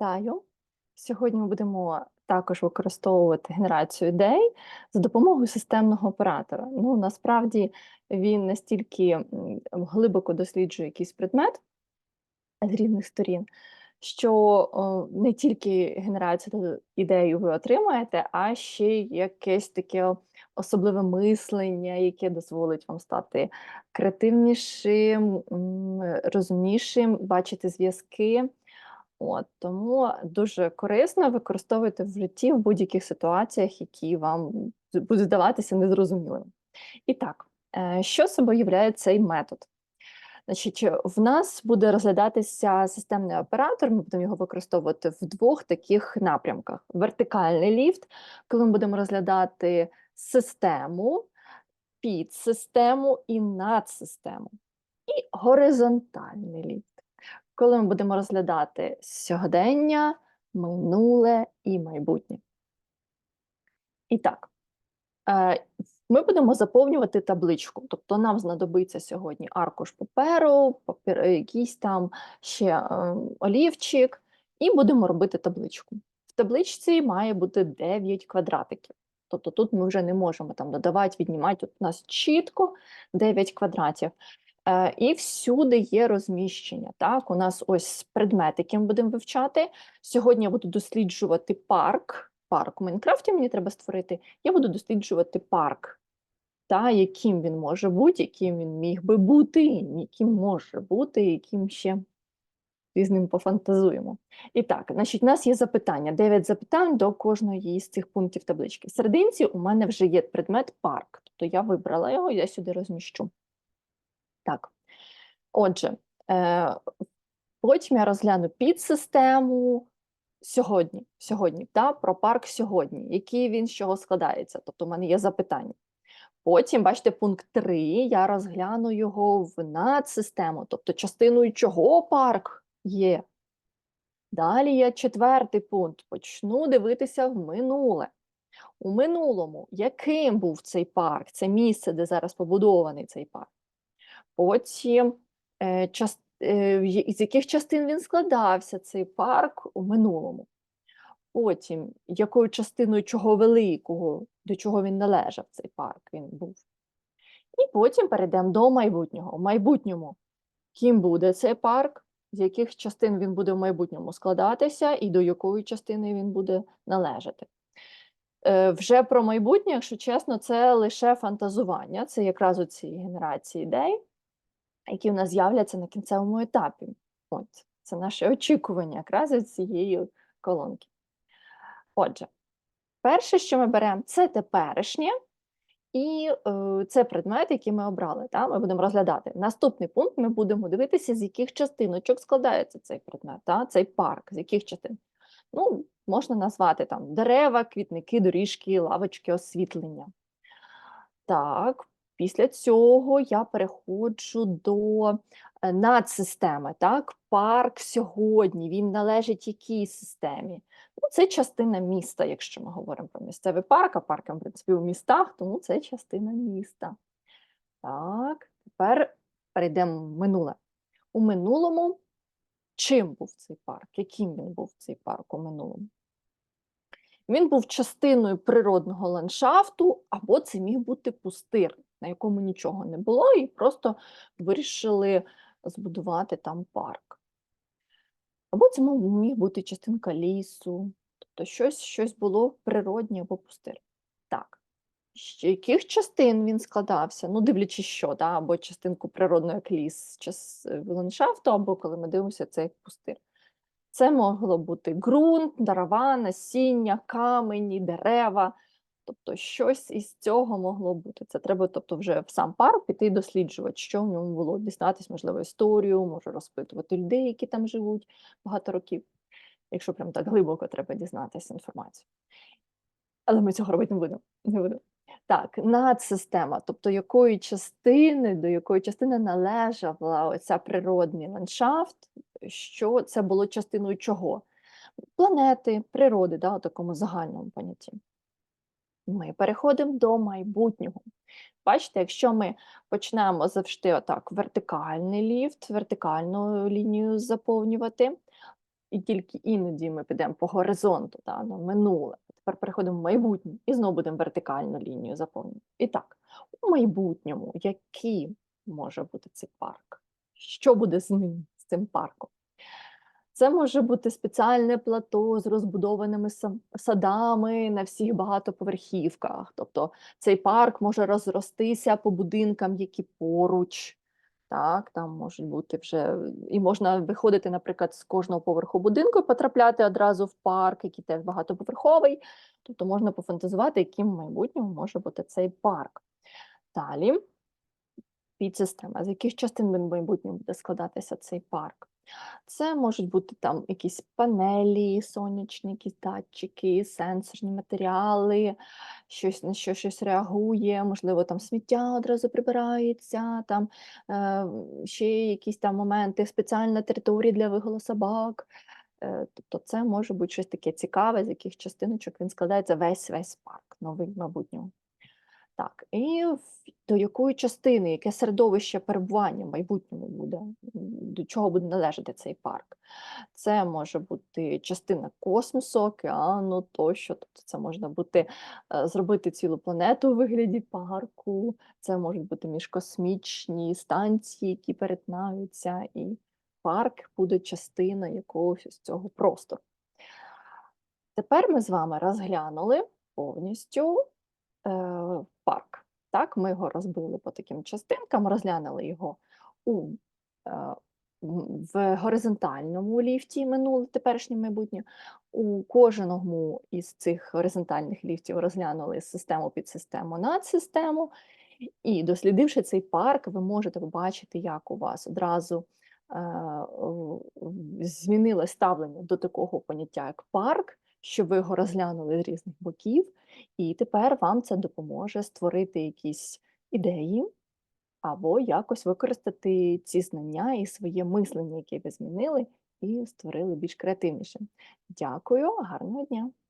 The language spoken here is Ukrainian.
Вітаю! Сьогодні ми будемо також використовувати генерацію ідей за допомогою системного оператора. Ну, насправді він настільки глибоко досліджує якийсь предмет з різних сторін, що не тільки генерацію ідей ви отримаєте, а ще якесь таке особливе мислення, яке дозволить вам стати креативнішим, розумнішим, бачити зв'язки. От, тому дуже корисно використовуйте в житті в будь-яких ситуаціях, які вам будуть здаватися незрозумілими. І так, е, що собою являє цей метод? Значить, е, в нас буде розглядатися системний оператор, ми будемо його використовувати в двох таких напрямках: вертикальний ліфт, коли ми будемо розглядати систему, підсистему і надсистему, і горизонтальний ліфт коли ми будемо розглядати сьогодення, минуле і майбутнє. І так, е, ми будемо заповнювати табличку. Тобто нам знадобиться сьогодні аркуш паперу, папір, е, якийсь там ще е, олівчик, і будемо робити табличку. В табличці має бути 9 квадратиків. Тобто тут ми вже не можемо там додавати, віднімати. Тут у нас чітко 9 квадратів. Е, і всюди є розміщення. Так, у нас ось предмет, який ми будемо вивчати. Сьогодні я буду досліджувати парк. Парк у Майнкрафті мені треба створити. Я буду досліджувати парк, та, яким він може бути, яким він міг би бути, яким може бути, яким ще з ним пофантазуємо. І так, значить, у нас є запитання, 9 запитань до кожної з цих пунктів таблички. В серединці у мене вже є предмет парк, тобто я вибрала його, я сюди розміщу. Так. Отже, е, потім я розгляну підсистему сьогодні, сьогодні та, про парк сьогодні, який він з чого складається. Тобто, у мене є запитання. Потім, бачите, пункт 3, я розгляну його в надсистему, тобто частиною чого парк є. Далі є четвертий пункт. Почну дивитися в минуле. У минулому, яким був цей парк, це місце, де зараз побудований цей парк. Потім, е, час, е, з яких частин він складався, цей парк у минулому. Потім, якою частиною чого великого, до чого він належав, цей парк він був. І потім перейдемо до майбутнього. В майбутньому, ким буде цей парк, з яких частин він буде в майбутньому складатися, і до якої частини він буде належати. Е, Вже про майбутнє, якщо чесно, це лише фантазування, це якраз оці генерації ідей, які в нас з'являться на кінцевому етапі. От, це наше очікування якраз від цієї колонки. Отже, перше, що ми беремо, це теперішнє, і е, це предмет, який ми обрали. Та? Ми будемо розглядати. Наступний пункт ми будемо дивитися, з яких частиночок складається цей предмет, та? цей парк, з яких частин. Ну, можна назвати там дерева, квітники, доріжки, лавочки, освітлення. Так, після цього я переходжу до е, надсистеми. Так, парк сьогодні він належить якій системі? Ну, це частина міста, якщо ми говоримо про місцевий парк, а парк, в принципі, у містах, тому це частина міста. Так, тепер перейдемо в минуле. У минулому чим був цей парк? Яким він був цей парк у минулому? Він був частиною природного ландшафту, або це міг бути пустир, на якому нічого не було, і просто вирішили збудувати там парк. Або це міг бути частинка лісу, тобто щось, щось було природнє або пустир. Так. З яких частин він складався? Ну, дивлячись, що, да? або частинку природного як ліс, час е, ландшафту, або коли ми дивимося, це як пустир. Це могло бути ґрунт, дрова, насіння, камені, дерева. Тобто щось із цього могло бути. Це треба тобто, вже в сам парк піти досліджувати, що в ньому було, дізнатися, можливо, історію, може розпитувати людей, які там живуть багато років, якщо прям так глибоко треба дізнатися інформацію. Але ми цього робити не будемо. Не будемо. Так, надсистема, тобто якої частини, до якої частини належала оця природний ландшафт, що це було частиною чого? Планети, природи, да, у такому загальному понятті. Ми переходимо до майбутнього. Бачите, якщо ми почнемо завжди отак вертикальний ліфт, вертикальну лінію заповнювати, і тільки іноді ми підемо по горизонту, да, на минуле. Тепер переходимо в майбутнє і знову будемо вертикальну лінію заповнювати. І так, у майбутньому який може бути цей парк? Що буде з ним, з цим парком? Це може бути спеціальне плато з розбудованими садами на всіх багатоповерхівках. Тобто цей парк може розростися по будинкам, які поруч. Так, там можуть бути вже і можна виходити, наприклад, з кожного поверху будинку і потрапляти одразу в парк, який теж багатоповерховий. Тобто можна пофантазувати, яким в майбутньому може бути цей парк. Далі підсистема, з яких частин в майбутньому буде складатися цей парк. Це можуть бути там якісь панелі, сонячні, якісь датчики, сенсорні матеріали, щось на що щось реагує, можливо, там сміття одразу прибирається, там е, ще якісь там моменти, спеціальна територія для вигулу собак. Е, тобто це може бути щось таке цікаве, з яких частиночок він складається весь весь парк, новий в майбутньому. Так, і до якої частини, яке середовище перебування в майбутньому буде, до чого буде належати цей парк. Це може бути частина космосу, океану тощо. Тобто це можна бути е, зробити цілу планету у вигляді парку, це можуть бути міжкосмічні станції, які перетинаються, і парк буде частиною якогось із цього простору. Тепер ми з вами розглянули повністю е. Ми його розбили по таким частинкам, розглянули його у, е, в горизонтальному ліфті минуле, теперішнє майбутнє. У кожному із цих горизонтальних ліфтів розглянули систему підсистему надсистему. І дослідивши цей парк, ви можете побачити, як у вас одразу е, змінилось ставлення до такого поняття, як парк, що ви його розглянули з різних боків, і тепер вам це допоможе створити якісь ідеї або якось використати ці знання і своє мислення, яке ви змінили, і створили більш креативніше. Дякую, гарного дня!